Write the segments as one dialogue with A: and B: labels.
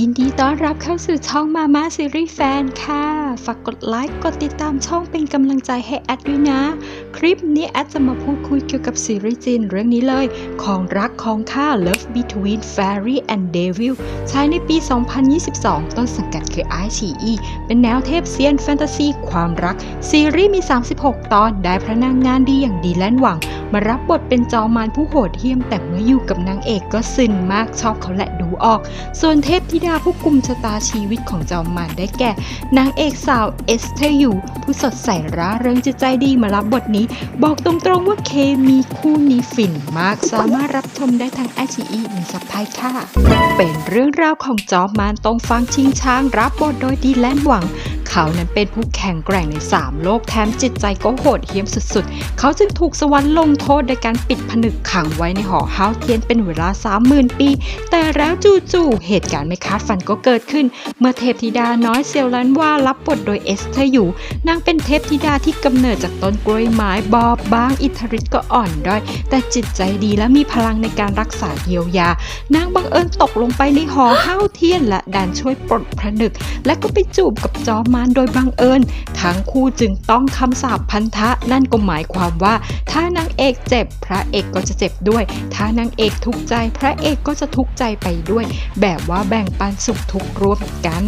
A: ยินดีต้อนรับเข้าสู่ช่องมาม่าซีรีส์แฟนค่ะ ฝากกดไลค์ กดติดตามช่องเป็นกำลังใจให้แอดด้วยนะ คลิปนี้แอดจะมาพูดคุยเกี่ยวกับซีรีส์จีนเรื่องนี้เลย ของรักของข้า Love Between Fairy and Devil ใช้ในปี 2022 ต้นสังกัดคือ i อ e เป็นแนวเทพเซียนแฟนตาซี ความรัก ซีรีส์มี 36 ตอน ได้พระนางงานดีอย่างดีแลนหวัง มารับบทเป็นจอมารผู้โหดเหี้ยมแต่เมื่ออยู่กับนางเอกก็ซึนมากชอบเขาแหละดูออก ส่วนเทพธิดาผู้กุมชะตาชีวิตของจอมารได้แก่ นางเอกสาวเอสเธอร์ยูผู้สดใสร่าเริงจิตใจดีมารับบทนี้ บอกตรงๆว่าเคมีคู่นี้ฟินมากสามารถรับชมได้ทางไอชีอีมีสับไทยค่ะ เป็นเรื่องราวของจอมารตรงฟังชิงช้างรับบทโดยดีแลนหวัง เขานั้นเป็นผู้แข็งแกร่งใน 3 โลกแถมจิตใจก็โหดเหี้ยมสุดๆ เขาจึงถูกสวรรค์ลงโทษโดยการปิดผนึกขังไว้ในหอห้าวเทียนเป็นเวลา 30,000 ปี แต่แล้วจู่ๆเหตุการณ์ไม่คาดฝันก็เกิดขึ้น เมื่อเทพธิดาน้อยเซลลันว่ารับบทโดยเอสเธอร์อยู่นางเป็นเทพธิดาที่กำเนิดจากต้นกล้วยไม้บอบบางอิทธิฤทธิ์ก็อ่อนด้อยแต่จิตใจดีและมีพลังในการรักษาเยียวยานางบังเอิญตกลงไปในหอห้าวเทียนและดันช่วยปลดผนึก และก็ไปจูบกับจอมมารโดยบังเอิญ ทั้งคู่จึงต้องคำสาปพันธะ นั่นก็หมายความว่า ถ้านางเอกเจ็บ พระเอกก็จะเจ็บด้วย ถ้านางเอกทุกข์ใจ พระเอกก็จะทุกข์ใจไปด้วย แบบว่าแบ่งปันสุขทุกข์ร่วมกัน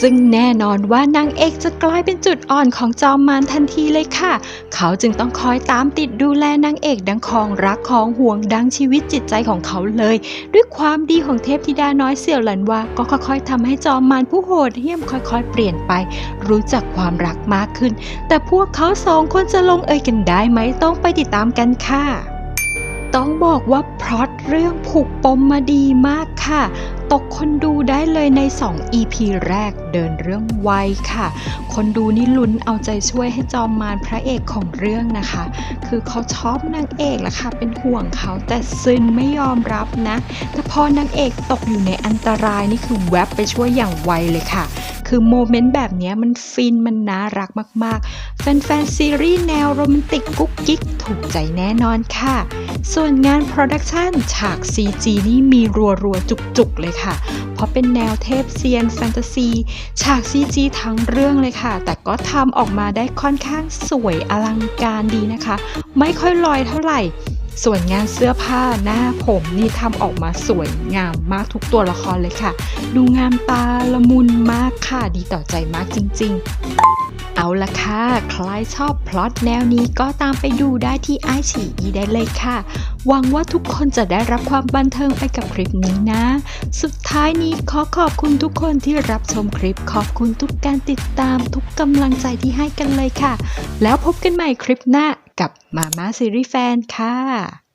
A: ซึ่งแน่นอนว่านางเอกจะกลายเป็นจุดอ่อนของจอมมารทันทีเลยค่ะ เขาจึงต้องคอยตามติดดูแลนางเอกดังของรักของห่วงดังชีวิตจิตใจของเขาเลย ด้วยความดีของเทพธิดาน้อยเสี่ยวหลันวาก็ค่อยๆทำให้จอมมารผู้โหดเหี้ยมค่อยๆ เปลี่ยนไป รู้จักความรักมากขึ้น แต่พวกเขาสองคนจะลงเอยกันได้ไหมต้องไปติดตามกันค่ะ ต้องบอกว่าพล็อตเรื่องผูกปมมาดีมากค่ะ ตกคนดูได้เลยใน 2 EP แรกเดินเรื่องไวค่ะ คนดูนี่ลุ้นเอาใจช่วยให้จอมมารพระเอกของเรื่องนะคะ คือเขาชอบนางเอกแหละค่ะ เป็นห่วงเขาแต่ซึนไม่ยอมรับนะ แต่พอนางเอกตกอยู่ในอันตรายนี่คือแวบไปช่วยอย่างไวเลยค่ะ คือโมเมนต์แบบนี้มันฟินมันน่ารักมากๆ แฟนๆซีรีส์แนวโรแมนติกกุ๊กกิ๊กถูกใจแน่นอนค่ะ ส่วนงานโปรดักชันฉาก CG นี่มีรัวๆ จุกๆ เลยค่ะ เพราะเป็นแนวเทพเซียนแฟนตาซี ฉาก CG ทั้งเรื่องเลยค่ะ แต่ก็ทำออกมาได้ค่อนข้างสวยอลังการดีนะคะ ไม่ค่อยลอยเท่าไหร่ส่วนงานเสื้อผ้าหน้าผมนี่ทำออกมาสวยงามมากทุกตัวละครเลยค่ะ ดูงามตาละมุนมากค่ะ ดีต่อใจมากจริง ๆ เอาละค่ะ ใครชอบพล็อตแนวนี้ก็ตามไปดูได้ที่ไอฉีอีได้เลยค่ะ หวังว่าทุกคนจะได้รับความบันเทิงไปกับคลิปนี้นะ สุดท้ายนี้ขอขอบคุณทุกคนที่รับชมคลิป ขอบคุณทุกการติดตามทุกกำลังใจที่ให้กันเลยค่ะ แล้วพบกันใหม่คลิปหน้ากับมาม่าซีรีส์แฟนค่ะ